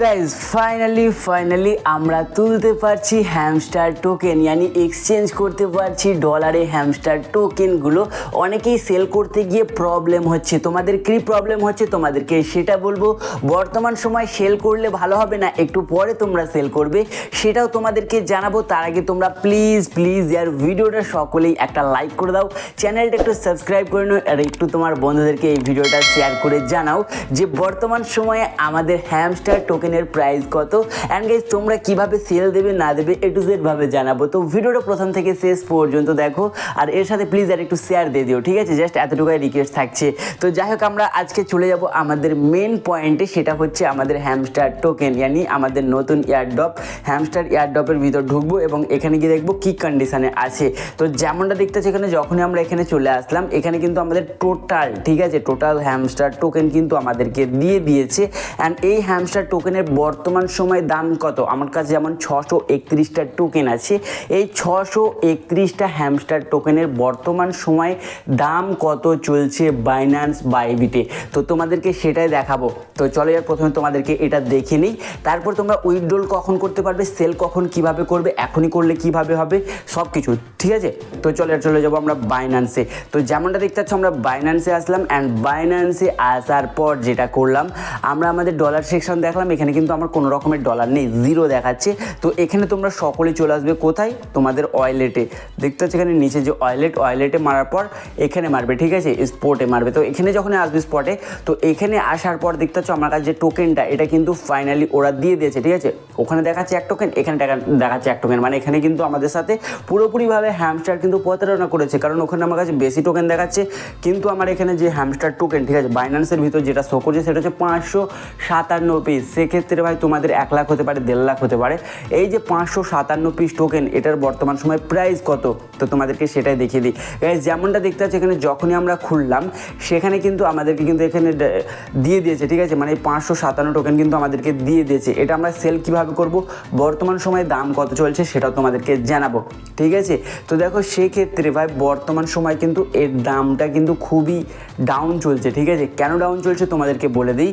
Guys finally finally আমরা তুলতে পারছি হ্যামস্টার টোকেন ইয়ানি এক্সচেঞ্জ করতে পারছি ডলারে হ্যামস্টার টোকেনগুলো অনেকেই সেল করতে গিয়ে প্রবলেম হচ্ছে। তোমাদের কী প্রবলেম হচ্ছে? তোমাদেরকে সেটা বলব। বর্তমান সময় সেল করলে ভালো হবে না, একটু পরে তোমরা সেল করবে। সেটাও তোমাদেরকে জানাব। তার আগে তোমরা প্লিজ প্লিজ ইয়ার ভিডিওটা সকলেই একটা লাইক করে দাও। চ্যানেলটা একটু সাবস্ক্রাইব করে নাও, আর একটু তোমার বন্ধুদেরকে এই ভিডিওটা শেয়ার করে জানাও যে বর্তমান সময়ে আমাদের হ্যামস্টার টোকেনের প্রাইস কত? অ্যান্ড গাইজ তোমরা কীভাবে সেল দেবে, না দেবে এ টু জেড ভাবে জানাব। তো ভিডিওটা প্রথম থেকে শেষ পর্যন্ত দেখো। আর এর সাথে প্লিজ আর একটু শেয়ার দিয়ে দিও, ঠিক আছে? জাস্ট এতটুকুই রিকোয়েস্ট থাকছে। তো যাই হোক, আমরা আজকে চলে যাব আমাদের মেন পয়েন্টে সেটা হচ্ছে আমাদের হ্যামস্টার টোকেন ইয়ানি আমাদের নতুন এয়ারড্রপ হ্যামস্টার এয়ারড্রপের ভিতর ঢুকবো এবং এখানে গিয়ে দেখব কী কন্ডিশানে আছে। তো যেমনটা দেখতেছি এখানে, যখনই আমরা এখানে চলে আসলাম, এখানে কিন্তু আমাদের টোটাল ঠিক আছে? টোটাল হ্যামস্টার টোকেন কিন্তু আমাদেরকে দিয়ে দিয়েছে। অ্যান্ড এই হ্যামস্টার টোকেনের বর্তমান সময় দাম কত? আমার কাছে যেমন ছশো একত্রিশটা টোকেন আছে। এই ছশো একত্রিশটা হ্যামস্টার টোকেনের বর্তমান সময় দাম কত চলছে বাইন্যান্স বাইবিটে তো তোমাদেরকে সেটাই দেখাবো। তো চলো এর প্রথমে তোমাদেরকে এটা দেখে নিই। তারপর তোমরা উইথড্রল কখন করতে পারবে সেল কখন কীভাবে করবে, এখনই করলে কীভাবে হবে সব কিছু ঠিক আছে? তো চলো চলে যাব আমরা বাইন্যান্সে তো যেমনটা দেখতে পাচ্ছ, আমরা বাইন্যান্সে আসলাম অ্যান্ড বাইন্যান্সে আসার পর যেটা করলাম, আমরা আমাদের ডলার সেকশন দেখলাম এখানে কিন্তু আমার কোনো রকমের ডলার নেই জিরো দেখাচ্ছে। তো এখানে তোমরা সকলে চলে আসবে কোথায়? তোমাদের ওয়ালেটে দেখতে পাচ্ছ এখানে নিচে যে ওয়ালেট ওয়ালেটে মারার পর এখানে মারবে, ঠিক আছে? স্পটে মারবে। তো এখানে যখন আসবে স্পটে তো এখানে আসার পর দেখতে পাচ্ছ আমার কাছে যে টোকেনটা এটা কিন্তু ফাইনালি ওরা দিয়ে দিয়েছে, ঠিক আছে? ওখানে দেখাচ্ছে এক টোকেন এখানে দেখাচ্ছে এক টোকেন মানে এখানে কিন্তু আমাদের সাথে পুরোপুরিভাবে হ্যামস্টার কিন্তু প্রতারণা করেছে, কারণ ওখানে আমার কাছে বেশি টোকেন দেখাচ্ছে। কিন্তু আমার এখানে যে হ্যামস্টার টোকেন ঠিক আছে? বাইন্যান্সের ভিতর যেটা শো করছে, সেটা হচ্ছে পাঁচশো সাতান্ন পিস সেক্ষেত্রে ভাই তোমাদের এক লাখ হতে পারে দেড় লাখ হতে পারে। এই যে পাঁচশো সাতান্ন পিস টোকেন এটার বর্তমান সময় প্রাইস কত? তো তোমাদেরকে সেটাই দেখিয়ে দিই। Guys, যেমনটা দেখতে পাচ্ছি এখানে যখনই আমরা খুললাম সেখানে কিন্তু আমাদেরকে কিন্তু এখানে দিয়ে দিয়েছে ঠিক আছে? মানে এই পাঁচশো সাতান্ন টোকেন কিন্তু আমাদেরকে দিয়ে দিয়েছে। এটা আমরা সেল কীভাবে করব? বর্তমান সময়ে দাম কত চলছে সেটাও তোমাদেরকে জানাব ঠিক আছে? তো দেখো সেক্ষেত্রে ভাই বর্তমান সময় কিন্তু এর দামটা কিন্তু খুবই ডাউন চলছে ঠিক আছে? কেন ডাউন চলছে তোমাদেরকে বলে দিই।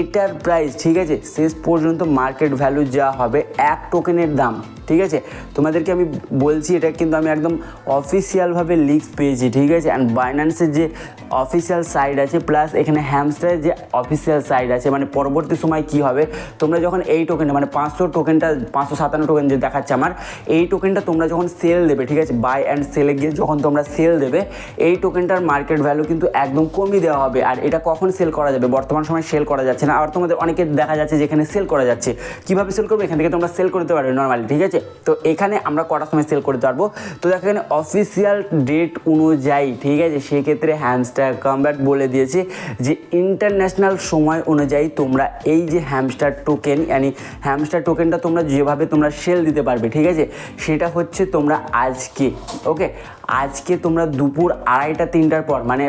এটার প্রাইস ঠিক আছে? শেষ পর্যন্ত মার্কেট ভ্যালু যা হবে এক টোকেনের দাম, ঠিক আছে? তোমাদেরকে আমি বলছি, এটা কিন্তু আমি একদম অফিসিয়ালভাবে লিক্স পেয়েছি, ঠিক আছে? অ্যান্ড বাইন্যান্সের যে অফিসিয়াল সাইড আছে প্লাস এখানে হ্যামস্টারের যে অফিসিয়াল সাইড আছে মানে পরবর্তী সময় কি হবে? তোমরা যখন এই টোকেনটা মানে পাঁচশো টোকেনটা পাঁচশো সাতান্ন টোকেন যে দেখাচ্ছে আমার, এই টোকেনটা তোমরা যখন সেল দেবে, ঠিক আছে? বাই অ্যান্ড সেলে গিয়ে যখন তোমরা সেল দেবে, এই টোকেনটার মার্কেট ভ্যালু কিন্তু একদম কমিয়ে দেওয়া হবে। আর এটা কখন সেল করা যাবে? বর্তমান সময় সেল করা যাচ্ছে না। আর তোমাদের অনেকে দেখা যাচ্ছে যেখানে সেল করা যাচ্ছে। কীভাবে সেল করবে? এখান থেকে তোমরা সেল করতে পারবে নর্মালি ঠিক আছে? তো এখানে আমরা কটার সময় সেল করতে পারব? তো দেখো এখানে অফিসিয়াল ডেট অনুযায়ী, ঠিক আছে? সেক্ষেত্রে হ্যামস্টার কমব্যাট বলে দিয়েছে যে ইন্টারন্যাশনাল সময় অনুযায়ী তোমরা এই যে হ্যামস্টার টোকেন yani হ্যামস্টার টোকেনটা তোমরা যেভাবে তোমরা সেল দিতে পারবে, ঠিক আছে? সেটা হচ্ছে তোমরা আজকে ওকে আজকে তোমরা দুপুর আড়াইটা, তিনটার পর মানে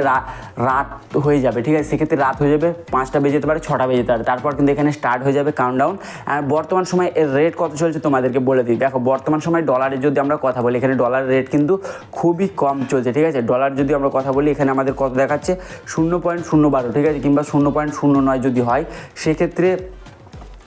রাত হয়ে যাবে, ঠিক আছে? সেক্ষেত্রে রাত হয়ে যাবে, পাঁচটা বেজে যেতে পারে, ছটা বেজে যেতে পারে। তারপর কিন্তু এখানে স্টার্ট হয়ে যাবে কাউন্টডাউন আর বর্তমান সময় এর রেট কত চলছে তোমাদেরকে বলে দিই। দেখো, বর্তমান সময় ডলারের যদি আমরা কথা বলি, এখানে ডলারের রেট কিন্তু খুবই কম চলছে, ঠিক আছে? ডলার যদি আমরা কথা বলি, এখানে আমাদের কত দেখাচ্ছে? শূন্য পয়েন্ট শূন্য বারো, ঠিক আছে? কিংবা শূন্য পয়েন্ট শূন্য নয় যদি হয়, সেক্ষেত্রে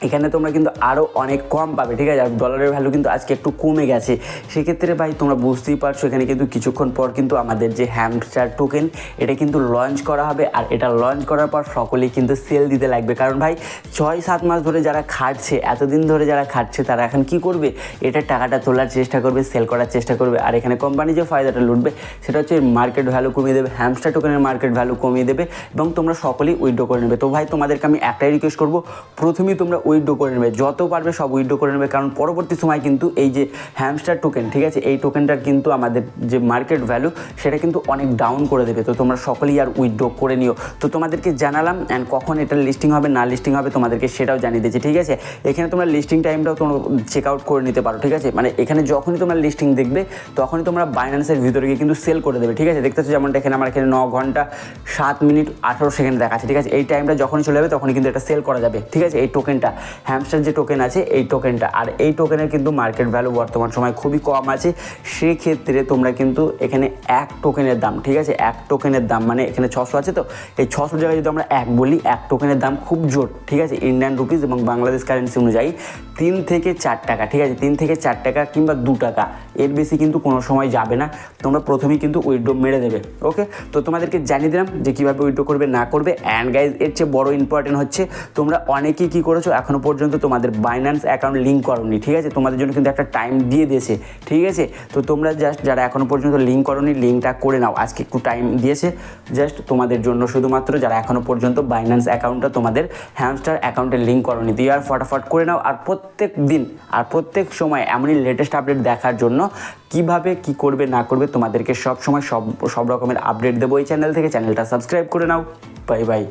এখানে তোমরা কিন্তু আরও অনেক কম পাবে, ঠিক আছে? আর ডলারের ভ্যালু কিন্তু আজকে একটু কমে গেছে। সেক্ষেত্রে ভাই, তোমরা বুঝতেই পারছ, এখানে কিন্তু কিছুক্ষণ পর কিন্তু আমাদের যে হ্যামস্টার টোকেন এটা কিন্তু লঞ্চ করা হবে। আর এটা লঞ্চ করার পর সকলেই কিন্তু সেল দিতে লাগবে। কারণ ভাই ছয় সাত মাস ধরে যারা খাটছে, এতদিন ধরে যারা খাটছে, তারা এখন কি করবে? এটা টাকাটা তোলার চেষ্টা করবে সেল করার চেষ্টা করবে। আর এখানে কোম্পানি যে ফায়দাটা লুটবে, সেটা হচ্ছে মার্কেট ভ্যালু কমিয়ে দেবে হ্যামস্টার টোকেনের মার্কেট ভ্যালু কমিয়ে দেবে, এবং তোমরা সকলেই উইথড্র করে নেবে। তো ভাই, তোমাদেরকে আমি একটাই রিকোয়েস্ট করব, প্রথমেই তোমরা উইথড্র করে নেবে, যত পারবে সব উইথড্র করে নেবে, কারণ পরবর্তী সময় কিন্তু এই যে হ্যামস্টার টোকেন ঠিক আছে? এই টোকেনটার কিন্তু আমাদের যে মার্কেট ভ্যালু সেটা কিন্তু অনেক ডাউন করে দেবে। তো তোমরা সকলেই আর উইথড্র করে নিও। তো তোমাদেরকে জানালাম অ্যান্ড কখন এটা লিস্টিং হবে, না লিস্টিং হবে, তোমাদেরকে সেটাও জানিয়ে দিয়েছি ঠিক আছে? এখানে তোমরা লিস্টিং টাইমটাও তোমরা চেক আউট করে নিতে পারো, ঠিক আছে? মানে এখানে যখনই তোমরা লিস্টিং দেখবে, তখনই তোমরা বাইন্যান্সের ভিতরে গিয়ে কিন্তু সেল করে দেবে, ঠিক আছে? দেখতে পাচ্ছ যেমনটা এখানে আমার এখানে ন ঘণ্টা, সাত মিনিট, আঠারো সেকেন্ড দেখাচ্ছে, ঠিক আছে? এই টাইমটা যখনই চলে যাবে, তখনই কিন্তু এটা সেল করা যাবে, ঠিক আছে? এই টোকেনটা হ্যামস্টার যে টোকেন আছে, এই টোকেনটা আর এই টোকেনের কিন্তু মার্কেট ভ্যালু বর্তমান সময় খুবই কম আছে। সেক্ষেত্রে তোমরা কিন্তু এখানে এক টোকেনের দাম, ঠিক আছে? এক টোকেনের দাম মানে এখানে ছশো আছে তো? এই ছশো জায়গায় যদি আমরা এক বলি, এক টোকেনের দাম খুব জোর, ঠিক আছে? ইন্ডিয়ান রুপিস এবং বাংলাদেশ কারেন্সি অনুযায়ী তিন থেকে চার টাকা, ঠিক আছে? তিন থেকে চার টাকা কিংবা দু টাকা, এর বেশি কিন্তু কোনো সময় যাবে না। তোমরা প্রথমেই কিন্তু উইড্রো মেরে দেবে ওকে তো তোমাদেরকে জানিয়ে দিলাম যে কীভাবে উইড্রো করবে, না করবে। অ্যান্ড গাইজ এর চেয়ে বড় ইম্পর্টেন্ট হচ্ছে, তোমরা অনেকেই কী করেছ? এখনও পর্যন্ত তোমাদের বাইন্যান্স অ্যাকাউন্ট লিঙ্ক করোনি, ঠিক আছে? তোমাদের জন্য কিন্তু একটা টাইম দিয়ে দিয়েছে, ঠিক আছে? তো তোমরা জাস্ট যারা এখনও পর্যন্ত লিঙ্ক করোনি লিঙ্কটা করে নাও। আজকে একটু টাইম দিয়েছে জাস্ট তোমাদের জন্য শুধুমাত্র যারা এখনও পর্যন্ত বাইন্যান্স অ্যাকাউন্টটা তোমাদের হ্যামস্টার অ্যাকাউন্টে লিঙ্ক করোনি দিয়ে আর ফটাফট করে নাও। আর প্রত্যেক দিন, আর প্রত্যেক সময় এমনই লেটেস্ট আপডেট দেখার জন্য কীভাবে, কি করবে, না করবে, তোমাদেরকে সব সময় সব সব রকমের আপডেট দেবো এই চ্যানেল থেকে। চ্যানেলটা সাবস্ক্রাইব করে নাও। Bye bye